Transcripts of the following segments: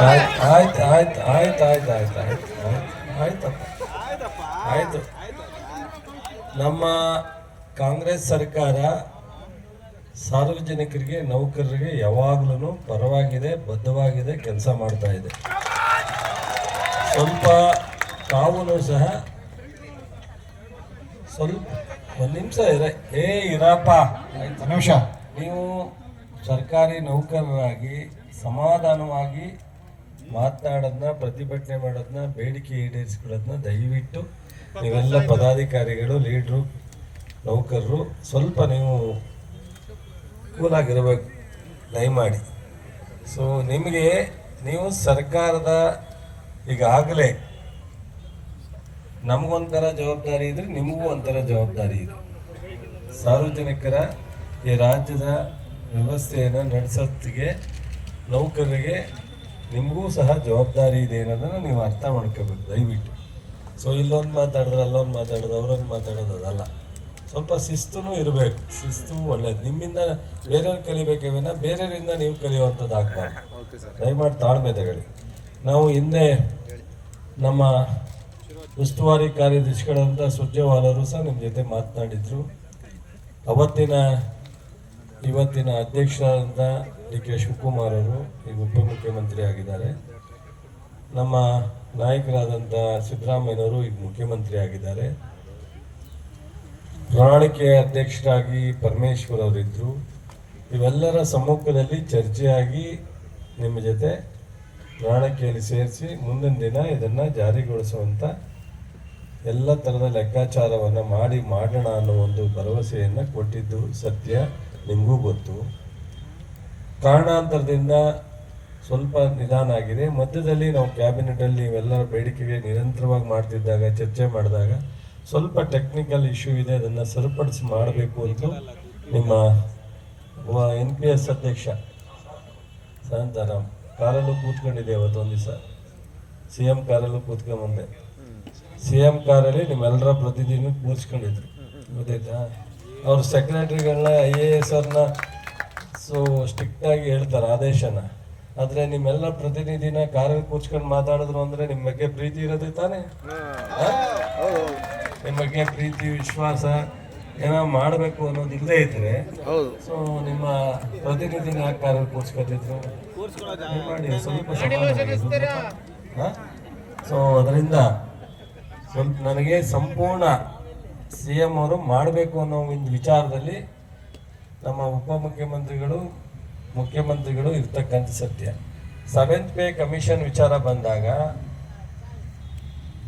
ಆಯ್ತು ಆಯ್ತು ಆಯ್ತು ಆಯ್ತು ಆಯ್ತು ಆಯ್ತು ಆಯ್ತು ಆಯ್ತಪ್ಪ. ಆಯ್ತು ನಮ್ಮ ಕಾಂಗ್ರೆಸ್ ಸರ್ಕಾರ ಸಾರ್ವಜನಿಕರಿಗೆ ನೌಕರರಿಗೆ ಯಾವಾಗ್ಲೂ ಪರವಾಗಿದೆ ಬದ್ಧವಾಗಿದೆ ಕೆಲಸ ಮಾಡ್ತಾ ಇದೆ. ಸ್ವಲ್ಪ ತಾವು ಸಹ. ಸ್ವಲ್ಪ ಒಂದು ನಿಮಿಷ ಇರ. ಏ ಇರಪ್ಪ. ನಿಮಿಷ. ನೀವು ಸರ್ಕಾರಿ ನೌಕರರಾಗಿ ಸಮಾಧಾನವಾಗಿ ಮಾತನಾಡೋದನ್ನ ಪ್ರತಿಭಟನೆ ಮಾಡೋದನ್ನ ಬೇಡಿಕೆ ಈಡೇರಿಸ್ಕೊಳ್ಳೋದನ್ನ ದಯವಿಟ್ಟು ನೀವೆಲ್ಲ ಪದಾಧಿಕಾರಿಗಳು ಲೀಡ್ರು ನೌಕರರು ಸ್ವಲ್ಪ ನೀವು ಕೂಲಾಗಿರಬೇಕು ದಯಮಾಡಿ. ಸೊ ನಿಮಗೆ ನೀವು ಸರ್ಕಾರದ ಈಗಾಗಲೇ ನಮಗೊಂಥರ ಜವಾಬ್ದಾರಿ ಇದ್ರೆ ನಿಮಗೂ ಒಂಥರ ಜವಾಬ್ದಾರಿ ಇದೆ. ಸಾರ್ವಜನಿಕರ ಈ ರಾಜ್ಯದ ವ್ಯವಸ್ಥೆಯನ್ನು ನಡೆಸೋತ್ತಿಗೆ ನೌಕರರಿಗೆ ನಿಮಗೂ ಸಹ ಜವಾಬ್ದಾರಿ ಇದೆ ಅನ್ನೋದನ್ನು ನೀವು ಅರ್ಥ ಮಾಡ್ಕೋಬೇಕು ದಯವಿಟ್ಟು. ಸೊ ಇಲ್ಲೊಂದು ಮಾತಾಡಿದ್ರೆ ಅಲ್ಲೊಂದು ಮಾತಾಡೋದು ಅವ್ರೊಂದು ಮಾತಾಡೋದು ಅದಲ್ಲ. ಸ್ವಲ್ಪ ಶಿಸ್ತುನೂ ಇರಬೇಕು ಶಿಸ್ತು ಒಳ್ಳೇದು. ನಿಮ್ಮಿಂದ ಬೇರೆಯವ್ರು ಕಲಿಬೇಕೇ ವಿನ ಬೇರೆಯವರಿಂದ ನೀವು ಕಲಿಯುವಂಥದ್ದು ಆಗ್ಬಾರ್ದು. ದಯಮಾಡಿ ತಾಳ್ಮೆ ತಗೊಳ್ಳಿ ನಾವು ಹಿಂದೆ ನಮ್ಮ ಉಸ್ತುವಾರಿ ಕಾರ್ಯದರ್ಶಿಗಳಂತ ಸುರ್ಜೇವಾಲರು ಸಹ ನಿಮ್ಮ ಜೊತೆ ಮಾತನಾಡಿದ್ರು. ಅವತ್ತಿನ ಇವತ್ತಿನ ಅಧ್ಯಕ್ಷರಾದ ಡಿ ಕೆ ಶಿವಕುಮಾರ್ ಅವರು, ಈಗ ಉಪಮುಖ್ಯಮಂತ್ರಿ ಆಗಿದ್ದಾರೆ. ನಮ್ಮ ನಾಯಕರಾದಂಥ ಸಿದ್ದರಾಮಯ್ಯನವರು ಈಗ ಮುಖ್ಯಮಂತ್ರಿ ಆಗಿದ್ದಾರೆ. ಪ್ರಣಾಳಿಕೆ ಅಧ್ಯಕ್ಷರಾಗಿ ಪರಮೇಶ್ವರ್ ಅವರಿದ್ದರು ಇವೆಲ್ಲರ ಸಮ್ಮುಖದಲ್ಲಿ ಚರ್ಚೆಯಾಗಿ ನಿಮ್ಮ ಜೊತೆ ಪ್ರಣಾಳಿಕೆಯಲ್ಲಿ ಸೇರಿಸಿ ಮುಂದಿನ ದಿನ ಇದನ್ನು ಜಾರಿಗೊಳಿಸುವಂಥ ಎಲ್ಲ ಥರದ ಲೆಕ್ಕಾಚಾರವನ್ನು ಮಾಡಿ ಮಾಡೋಣ ಅನ್ನೋ ಒಂದು ಭರವಸೆಯನ್ನು ಕೊಟ್ಟಿದ್ದು ಸತ್ಯ. ನಿಮಗೂ ಗೊತ್ತು. ಕಾರಣಾಂತರದಿಂದ ಸ್ವಲ್ಪ ನಿಧಾನ ಆಗಿದೆ. ಮಧ್ಯದಲ್ಲಿ ನಾವು ಕ್ಯಾಬಿನೆಟಲ್ಲಿ ಇವೆಲ್ಲರ ಬೇಡಿಕೆಗೆ ನಿರಂತರವಾಗಿ ಮಾಡ್ತಿದ್ದಾಗ ಚರ್ಚೆ ಮಾಡಿದಾಗ ಸ್ವಲ್ಪ ಟೆಕ್ನಿಕಲ್ ಇಶ್ಯೂ ಇದೆ ಅದನ್ನು ಸರಿಪಡಿಸಿ ಮಾಡಬೇಕು ಅಂತ ನಿಮ್ಮ ಎನ್ ಪಿ ಎಸ್ ಅಧ್ಯಕ್ಷ ಶಾಂತಾರಾಮ್ ಕಾರಲ್ಲೂ ಕೂತ್ಕೊಂಡಿದ್ದೆ ಅವತ್ತೊಂದು ದಿವಸ. ಸಿ ಎಂ ಕಾರಲ್ಲೂ ಕೂತ್ಕೊಂಬಂದೆ ಸಿ ಎಂ ಕಾರಲ್ಲಿ ನಿಮ್ಮೆಲ್ಲರ ಪ್ರತಿದಿನ ಕೂರಿಸ್ಕೊಂಡಿದ್ರು. ಗೊತ್ತಾಯ್ತಾ? ಅವ್ರ ಸೆಕ್ರೆಟರಿಗಳನ್ನ ಐ ಎ ಎಸ್ ಅವ್ರನ್ನ ಸೊ ಸ್ಟ್ರಿಕ್ಟಾಗಿ ಹೇಳ್ತಾರೆ ಆದೇಶನ. ಆದರೆ ನಿಮ್ಮೆಲ್ಲ ಪ್ರತಿನಿಧಿನ ಕಾರಲ್ಲಿ ಕೂರ್ಸ್ಕೊಂಡು ಮಾತಾಡಿದ್ರು ಅಂದರೆ ನಿಮ್ಮ ಬಗ್ಗೆ ಪ್ರೀತಿ ಇರೋದೇ ತಾನೇ? ನಿಮ್ಮ ಬಗ್ಗೆ ಪ್ರೀತಿ, ವಿಶ್ವಾಸ ಏನೋ ಮಾಡಬೇಕು ಅನ್ನೋದು ಇಲ್ಲದೇ ಇದ್ರೆ ಸೊ ನಿಮ್ಮ ಪ್ರತಿನಿಧಿನ ಯಾಕೆ ಕಾರಲ್ಲಿ ಕೂರ್ಸ್ಕೊತಿದ್ರು ಸ್ವಲ್ಪ ಸೊ ಅದರಿಂದ ಸ್ವಲ್ಪ ನನಗೆ ಸಂಪೂರ್ಣ ಸಿ ಎಂ ಅವರು ಮಾಡಬೇಕು ಅನ್ನೋ ಒಂದು ವಿಚಾರದಲ್ಲಿ ನಮ್ಮ ಉಪಮುಖ್ಯಮಂತ್ರಿಗಳು, ಮುಖ್ಯಮಂತ್ರಿಗಳು ಇರ್ತಕ್ಕಂಥ ಸತ್ಯ. ಸೆವೆಂತ್ ಪೇ ಕಮಿಷನ್ ವಿಚಾರ ಬಂದಾಗ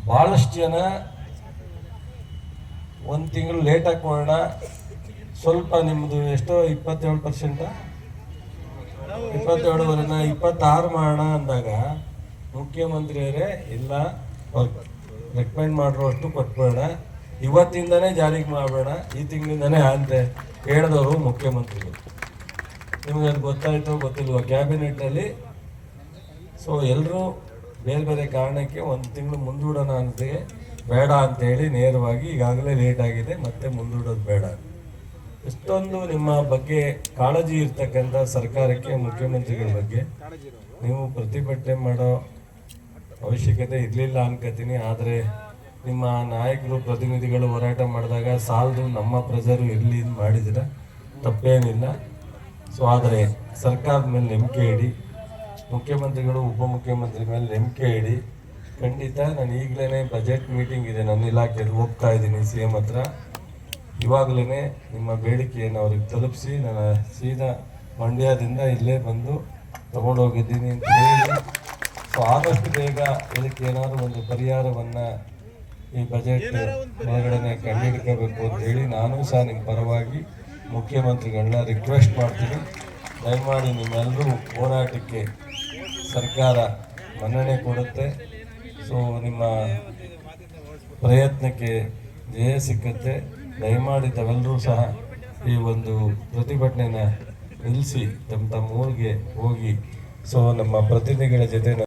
ಭಾಳಷ್ಟು ಜನ ಒಂದು ತಿಂಗಳು ಲೇಟ್ ಕೊಡೋಣ ಸ್ವಲ್ಪ ನಿಮ್ಮದು ಎಷ್ಟೋ ಇಪ್ಪತ್ತೇಳು ಪರ್ಸೆಂಟ? ಇಪ್ಪತ್ತೇಳುವರೆನ ಇಪ್ಪತ್ತಾರು ಮಾಡೋಣ ಅಂದಾಗ ಮುಖ್ಯಮಂತ್ರಿಯವರೇ ಇಲ್ಲ ರೆಕಮೆಂಡ್ ಮಾಡಿರೋ ಅಷ್ಟು ಕೊಟ್ಬೇಡ ಇವತ್ತಿಂದನೇ ಜಾರಿಗೆ ಮಾಡಬೇಡ, ಈ ತಿಂಗಳಿಂದನೇ ಅಂತೆ ಹೇಳಿದವರು ಮುಖ್ಯಮಂತ್ರಿಗಳು. ನಿಮಗೆ ಅದು ಗೊತ್ತಾಯಿತೋ ಗೊತ್ತಿಲ್ವ ಕ್ಯಾಬಿನೆಟ್ಟಲ್ಲಿ ಸೊ ಎಲ್ಲರೂ ಬೇರೆ ಬೇರೆ ಕಾರಣಕ್ಕೆ ಒಂದು ತಿಂಗಳು ಮುಂದೂಡೋಣ ಅಂತ ಬೇಡ ಅಂತೇಳಿ ನೇರವಾಗಿ ಈಗಾಗಲೇ ಲೇಟ್ ಆಗಿದೆ, ಮತ್ತೆ ಮುಂದೂಡೋದು ಬೇಡ. ಇಷ್ಟೊಂದು ನಿಮ್ಮ ಬಗ್ಗೆ ಕಾಳಜಿ ಇರ್ತಕ್ಕಂಥ ಸರ್ಕಾರಕ್ಕೆ, ಮುಖ್ಯಮಂತ್ರಿಗಳ ಬಗ್ಗೆ. ನೀವು ಪ್ರತಿಭಟನೆ ಮಾಡೋ ಅವಶ್ಯಕತೆ ಇರಲಿಲ್ಲ ಅನ್ಕೋತೀನಿ ಆದರೆ ನಿಮ್ಮ ನಾಯಕರು, ಪ್ರತಿನಿಧಿಗಳು ಹೋರಾಟ ಮಾಡಿದಾಗ ಸಾಲದು ನಮ್ಮ ಪ್ರಜರು ಇರಲಿ ಮಾಡಿದಿರ ತಪ್ಪೇನಿಲ್ಲ. ಸೊ ಆದರೆ ಸರ್ಕಾರದ ಮೇಲೆ ನಂಬಿಕೆ ಇಡಿ, ಮುಖ್ಯಮಂತ್ರಿಗಳು, ಉಪಮುಖ್ಯಮಂತ್ರಿ ಮೇಲೆ ನಂಬಿಕೆ ಇಡಿ. ಖಂಡಿತ ನಾನು ಈಗಲೇ ಬಜೆಟ್ ಮೀಟಿಂಗ್ ಇದೆ, ನನ್ನ ಇಲಾಖೆಯಲ್ಲಿ ಹೋಗ್ತಾ ಇದ್ದೀನಿ ಸಿ ಎಂ ಹತ್ರ. ಇವಾಗಲೇ ನಿಮ್ಮ ಬೇಡಿಕೆಯನ್ನು ಅವ್ರಿಗೆ ತಲುಪಿಸಿ ನಾನು ಸೀದಾ ಮಂಡ್ಯದಿಂದ ಇಲ್ಲೇ ಬಂದು ತಗೊಂಡೋಗಿದ್ದೀನಿ ಅಂತ ಹೇಳಿ. ಸೊ ಆದಷ್ಟು ಬೇಗ ಇದಕ್ಕೆ ಏನಾದರೂ ಒಂದು ಪರಿಹಾರವನ್ನು ಈ ಬಜೆಟ್ ಒಳಗಡೆ ಕಂಡುಹಿಡ್ಕೋಬೇಕು ಅಂತ ಹೇಳಿ ನಾನು ಸಹ ನಿಮ್ಮ ಪರವಾಗಿ ಮುಖ್ಯಮಂತ್ರಿಗಳನ್ನ ರಿಕ್ವೆಸ್ಟ್ ಮಾಡ್ತೀನಿ. ದಯಮಾಡಿ ನಿಮ್ಮೆಲ್ಲರೂ ಹೋರಾಟಕ್ಕೆ ಸರ್ಕಾರ ಮನ್ನಣೆ ಕೊಡುತ್ತೆ. ಸೊ ನಿಮ್ಮ ಪ್ರಯತ್ನಕ್ಕೆ ಜಯ ಸಿಕ್ಕತ್ತೆ. ದಯಮಾಡಿ ತಾವೆಲ್ಲರೂ ಸಹ ಈ ಒಂದು ಪ್ರತಿಭಟನೆನ ನಿಲ್ಲಿಸಿ ತಮ್ಮ ತಮ್ಮ ಊರಿಗೆ ಹೋಗಿ. ಸೊ ನಮ್ಮ ಪ್ರತಿನಿಧಿಗಳ ಜೊತೆ